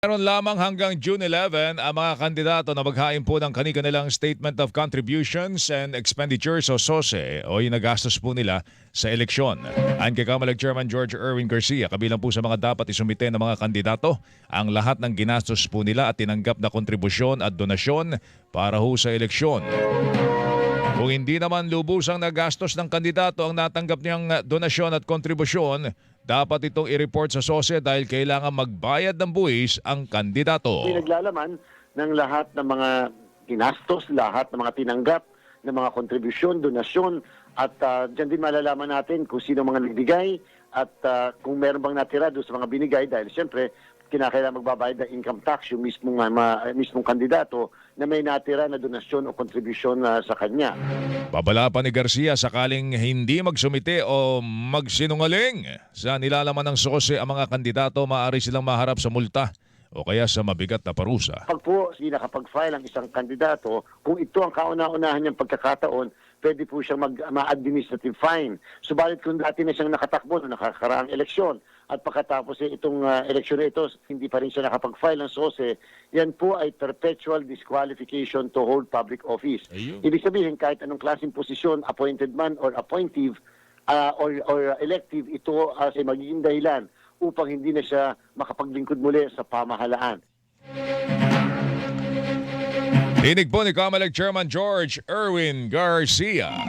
Meron lamang hanggang June 11 ang mga kandidato na maghain po ng kanilang Statement of Contributions and Expenditures o SOSE o yung nagastos po nila sa eleksyon. Ayon kay Kamalag Chairman George Erwin Garcia, kabilang po sa mga dapat isumite ng mga kandidato ang lahat ng ginastos po nila at tinanggap na kontribusyon at donasyon para ho sa eleksyon. Kung hindi naman lubusang nagastos ng kandidato ang natanggap niyang donasyon at kontribusyon, dapat itong i-report sa SOSE dahil kailangan magbayad ng buwis ang kandidato. Pinaglalaman ng lahat ng mga ginastos, lahat ng mga tinanggap ng mga kontribusyon, donasyon at uh, dyan din malalaman natin kung sino mga nagbigay at ah, kung meron bang natira doon sa mga binigay dahil siyempre kinakailangan magbabayad ng income tax yung mismong, ma- mismong kandidato na may natira na donasyon o kontribusyon ah, sa kanya. Babala pa ni Garcia sakaling hindi magsumite o magsinungaling sa nilalaman ng SOSE ang mga kandidato maaari silang maharap sa multa o kaya sa mabigat na parusa. Pag po hindi nakapag-file ang isang kandidato, kung ito ang kauna-unahan niyang pagkakataon, pwede po siyang mag, ma-administrative fine. Subalit kung dati na siyang nakatakbo na nakakaraang eleksyon at pagkatapos eh, itong ah, eleksyon na ito, hindi pa rin siya nakapag-file ng SOSE, yan po ay perpetual disqualification to hold public office. Ayun. Ibig sabihin, kahit anong klaseng posisyon, appointed man or appointive, ah, or, or elective, ito as ay magiging dahilan upang hindi na siya makapaglingkod muli sa pamahalaan. Dinig po ni Kamalag Chairman George Erwin Garcia.